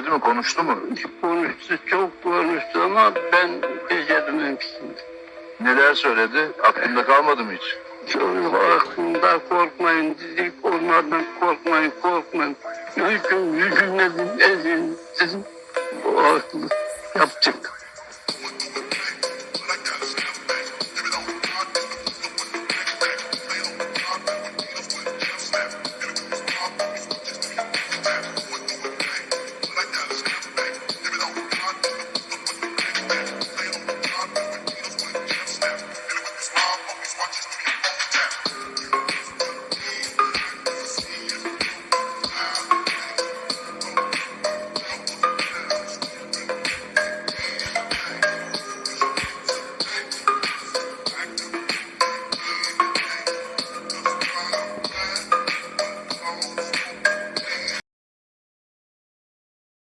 söyledi mi? Konuştu mu? Konuştu, çok konuştu ama ben becerememiştim. Neler söyledi? Aklında kalmadı mı hiç? Çocuk aklımda korkmayın, dizik olmadan korkmayın, korkmayın. Hüküm, hükümletin ezin, sizin bu aklı.